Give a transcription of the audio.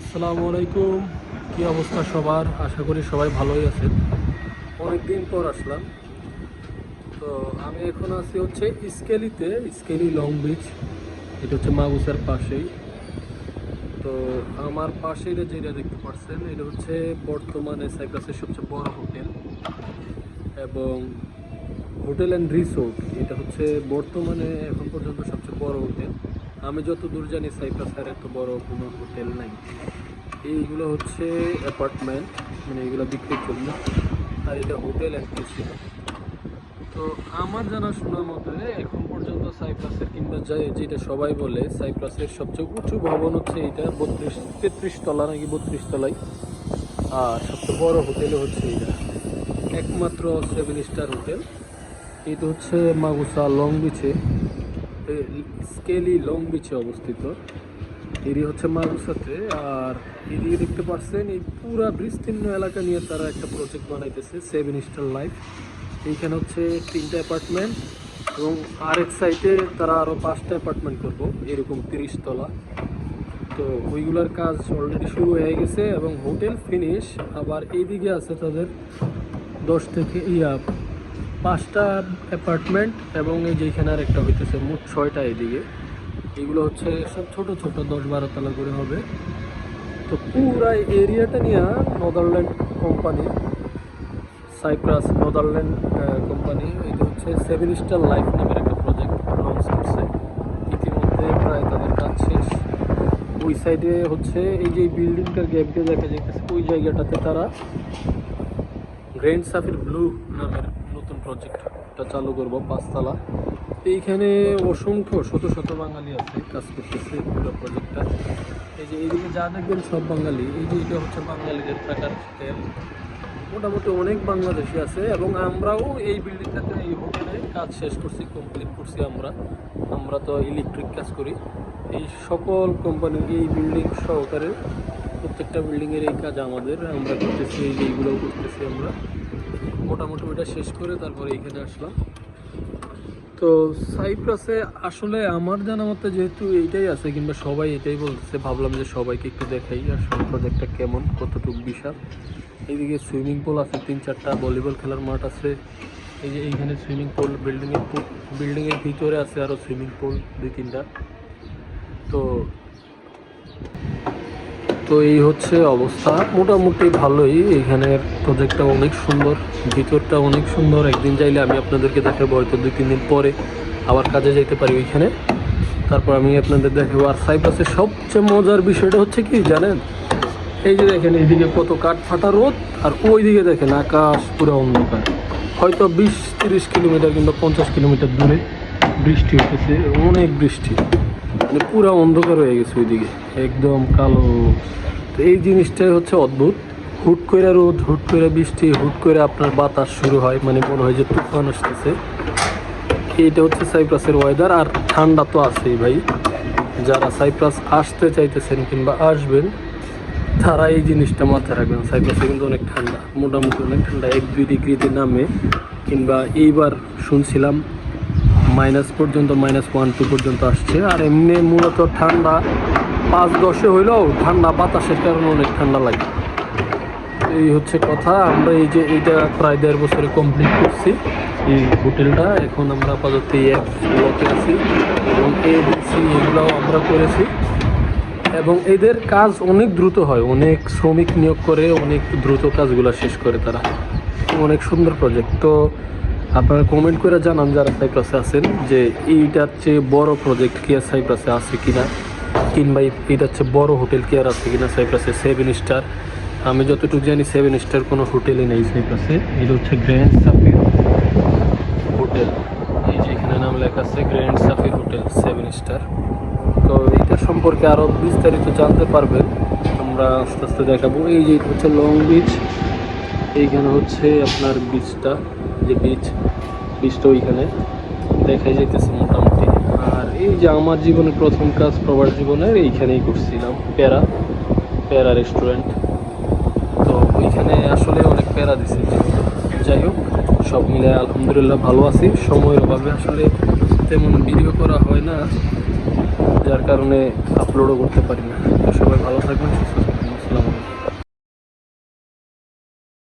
আসসালামু আলাইকুম। কি অবস্থা সবার? আশা করি সবাই ভালোই আছেন। অনেক দিন পর আসলাম। তো আমি এখন আছি হচ্ছে স্কেলিতে স্কেলি লং বিচ। এটা হচ্ছে মাগুসার পাশেই। তো আমার পাশে এটা যেটা দেখতে পাচ্ছেন এটা হচ্ছে বর্তমানে সাইপ্রাসের সবচেয়ে বড় হোটেল এবং হোটেল অ্যান্ড রিসোর্ট। এটা হচ্ছে বর্তমানে এখন পর্যন্ত সবচেয়ে বড় হোটেল। আমি যত দূর জানি সাইপ্রাসের এত বড় কোনো হোটেল নাই। এইগুলো হচ্ছে অ্যাপার্টমেন্ট মানে এগুলো বিক্রির জন্য। আর এটা হোটেল একটা রিসোর্ট তো আমার জানাশোনার মতে এখন পর্যন্ত সাইপ্রাসের কিংবা যা- যেটা সবাই বলে, সাইপ্রাসের সবচেয়ে উঁচু ভবন হচ্ছে এটা বত্রিশ, তেত্রিশ তলা নাকি বত্রিশ তলায় আর সবচেয়ে বড় হোটেল হচ্ছে এটা একমাত্র সেভেন স্টার হোটেল। এটা হচ্ছে মাগুসা লং বিচে। স্কেলি লং বিচে অবস্থিত। এটি হচ্ছে মাগুসাতে আর এদিকে দেখতে পাচ্ছেন, এই পুরা বিস্তীর্ণ এলাকা নিয়ে তারা একটা প্রজেক্ট বানাইতেছে সেভেন স্টার লাইফ এইখানে হচ্ছে তিনটা অ্যাপার্টমেন্ট এবং আরেক সাইডে তারা আরও পাঁচটা অ্যাপার্টমেন্ট করব, এরকম তিরিশ তলা। তো ওইগুলোর কাজ অলরেডি শুরু হয়ে গেছে, এবং হোটেল ফিনিশ আবার এইদিকে আছে তাদের দশ থেকে, ইয়া পাঁচটা অ্যাপার্টমেন্ট এবং এই যে এখানে আর একটা হইতেছে মোট ছয়টা এদিকে। এগুলো হচ্ছে সব ছোট ছোট, দশ বারো তলা করে হবে। তো পুরা এরিয়াটা নিয়ে Netherland company Cyprus Netherland company এটা হচ্ছে সেভেন স্টার লাইফ নামের একটা প্রজেক্ট লঞ্চ করছে। ইতিমধ্যে প্রায় তাদের কাজ শেষ। ওই সাইডে হচ্ছে এই যে বিল্ডিংটার গ্যাপটা দেখা যাইতেছে, ওই জায়গাটাতে তারা গ্র্যান্ড সাফির ব্লু নামের নতুন প্রজেক্টটা চালু করব, পাঁচতলা। এইখানে অসংখ্য, শত শত বাঙালি আছে, কাজ করতেছে পুরো প্রজেক্টটা এই যে এইদিকে যা দেখবেন সব বাঙালি। এই যে এটা হচ্ছে বাঙালিদের থাকার হোটেল মোটামুটি অনেক বাংলাদেশি আছে এবং আমরাও এই বিল্ডিংটাতে এই হোটেলে কাজ শেষ করছি কমপ্লিট করছি আমরা। আমরা তো ইলেকট্রিক কাজ করি। এই সকল কোম্পানির এই বিল্ডিং সহকারে প্রত্যেকটা বিল্ডিংয়ের এই কাজ আমাদের। আমরা করতেছি এইগুলোও করতেছি আমরা। মোটামুটি ওইটা শেষ করে তারপরে এইখানে আসলাম। তো সাইপ্রাসে আসলে আমার জানা মতে যেহেতু এইটাই আছে, কিংবা সবাই এটাই বলতেছে, ভাবলাম যে সবাইকে একটু দেখাই আসলে প্রজেক্টটা কেমন, কতটুকু বিশাল। এইদিকে সুইমিং পুল আছে, তিন চারটা ভলিবল খেলার মাঠ আছে। এই যে এইখানে সুইমিং পুল বিল্ডিংয়ের বিল্ডিংয়ের ভিতরে আছে আরও সুইমিং পুল দুই তিনটা। তো তো এই হচ্ছে অবস্থা। মোটামুটি ভালোই। এখানের প্রজেক্টটা অনেক সুন্দর, ভিতরটা অনেক সুন্দর। একদিন চাইলে আমি আপনাদেরকে দেখাবো, হয়তো দুই, তিন দিন পরে আবার কাজে যেতে পারি ওইখানে। তারপর আমি আপনাদের দেখাবো। আর সাইপ্রাসের সবচেয়ে মজার বিষয়টা হচ্ছে কি, জানেন? এই যে দেখেন, এইদিকে কত কাঠ ফাটা রোদ, আর ওই দিকে দেখেন, আকাশ পুরো অন্ধকার। হয়তো বিশ, তিরিশ কিলোমিটার কিংবা পঞ্চাশ কিলোমিটার দূরে বৃষ্টি হতেছে অনেক বৃষ্টি। মানে পুরো অন্ধকার হয়ে গেছে ওইদিকে, একদম কালো। তো এই জিনিসটাই হচ্ছে অদ্ভুত। হুট করে রোদ, হুট করে বৃষ্টি, হুট করে আপনার বাতাস শুরু হয় মানে মনে হয় যে তুফান আসতেছে। এইটা হচ্ছে সাইপ্রাসের ওয়েদার আর ঠান্ডা তো আছেই ভাই। যারা সাইপ্রাস আসতে চাইতেছেন কিংবা আসবেন, তারা এই জিনিসটা মাথায় রাখবেন। সাইপ্রাসে কিন্তু অনেক ঠান্ডা, মোটামুটি অনেক ঠান্ডা, এক দুই ডিগ্রিতে নামে। কিংবা এইবার শুনছিলাম মাইনাস পর্যন্ত, মাইনাস ওয়ান টু পর্যন্ত আসছে। আর এমনি মূলত ঠান্ডা পাঁচ দশে হইলেও ঠান্ডা বাতাসের কারণে অনেক ঠান্ডা লাগে। এই হচ্ছে কথা। আমরা এই যে এইটা প্রায় দেড় বছরে কমপ্লিট করছি। এই হোটেলটা। এখন আমরা আপাতত এই ব্লকে আছি এবং এবিসি এগুলোও আমরা করেছি। এবং এদের কাজ অনেক দ্রুত হয়। অনেক শ্রমিক নিয়োগ করে, অনেক দ্রুত কাজগুলো শেষ করে তারা। অনেক সুন্দর প্রজেক্ট তো আপনারা কমেন্ট করে জানান যারা সাইপ্রাসে আছেন যে এইটার চেয়ে বড় প্রজেক্ট কি আর সাইপ্রাসে আছে কিনা। কিংবা এই- এইটার চেয়ে বড় হোটেল কি আর আছে কিনা সাইপ্রাসে সেভেন স্টার আমি যতটুকু জানি সেভেন স্টার কোনো হোটেলই নেই সাইপ্রাসে এটা হচ্ছে গ্র্যান্ড সাফির হোটেল এই যে এখানে নাম লেখা আছে Grand Sapphire hotel seven star তো এইটা সম্পর্কে আরও বিস্তারিত জানতে পারবেন। আমরা আস্তে আস্তে দেখাবো। এই যে হচ্ছে লং বিচ এইখানে হচ্ছে আপনার বিচটা যে বীজ বীজটা ওইখানে দেখাই যেতেছে মোটামুটি। আর এই যে আমার জীবনের প্রথম কাজ প্রবাস জীবনের এইখানেই করছিলাম প্যারা প্যারা রেস্টুরেন্ট তো ওইখানে আসলে অনেক প্যারা দিছে। যাই হোক, সব মিলে আলহামদুলিল্লাহ ভালো আছি। সময়ের অভাবে আসলে তেমন ভিডিও করা হয় না, যার কারণে আপলোডও করতে পারি না। সবাই ভালো থাকবেন, সুস্থ থাকবেন।